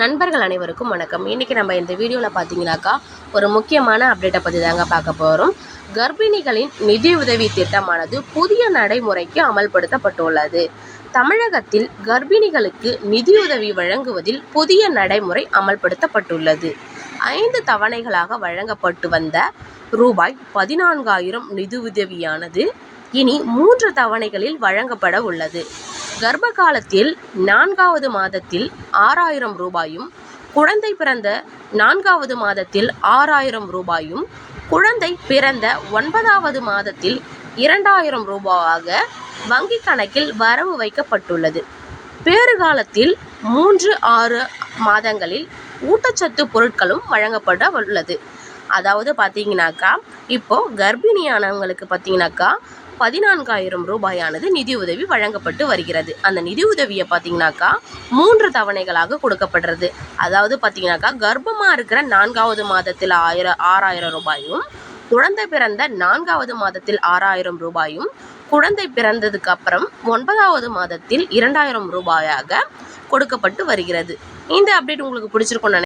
நண்பர்கள் அனைவருக்கும் வணக்கம். இன்றைக்கி நம்ம இந்த வீடியோவில் பார்த்தீங்கன்னாக்கா ஒரு முக்கியமான அப்டேட்டை பற்றி தாங்க பார்க்க போகிறோம் கர்ப்பிணிகளின் நிதியுதவி திட்டமானது புதிய நடைமுறைக்கு அமல்படுத்தப்பட்டுள்ளது. தமிழகத்தில் கர்ப்பிணிகளுக்கு நிதியுதவி வழங்குவதில் புதிய நடைமுறை அமல்படுத்தப்பட்டுள்ளது. ஐந்து தவணைகளாக வழங்கப்பட்டு வந்த ரூபாய் பதினான்காயிரம் நிதியுதவியானது இனி மூன்று தவணைகளில் வழங்கப்பட உள்ளது. கர்ப்ப காலத்தில் நான்காவது மாதத்தில் ஆறாயிரம் ரூபாயும் குழந்தை பிறந்த நான்காவது மாதத்தில் ஆறாயிரம் ரூபாயும் குழந்தை பிறந்த ஒன்பதாவது மாதத்தில் இரண்டாயிரம் ரூபாயாக வங்கி கணக்கில் வரவு வைக்கப்பட்டுள்ளது. பேறுகாலத்தில் மூன்று ஆறு மாதங்களில் ஊட்டச்சத்து பொருட்களும் வழங்கப்பட உள்ளது அதாவது பார்த்தீங்கன்னாக்கா இப்போ கர்ப்பிணியானவங்களுக்கு பார்த்தீங்கன்னாக்கா பதினான்காயிரம் ரூபாயானது நிதியுதவி வழங்கப்பட்டு வருகிறது. அந்த நிதியுதவியை பார்த்தீங்கன்னாக்கா மூன்று தவணைகளாக கொடுக்கப்படுறது. அதாவது பார்த்தீங்கன்னாக்கா கர்ப்பமாக இருக்கிற நான்காவது மாதத்தில் ஆயிரம் ஆறாயிரம் ரூபாயும் குழந்தை பிறந்த நான்காவது மாதத்தில் ஆறாயிரம் ரூபாயும் குழந்தை பிறந்ததுக்கு அப்புறம் ஒன்பதாவது மாதத்தில் இரண்டாயிரம் ரூபாயாக கொடுக்கப்பட்டு வருகிறது. இந்த அப்டேட் உங்களுக்கு பிடிச்சிருக்கும்னு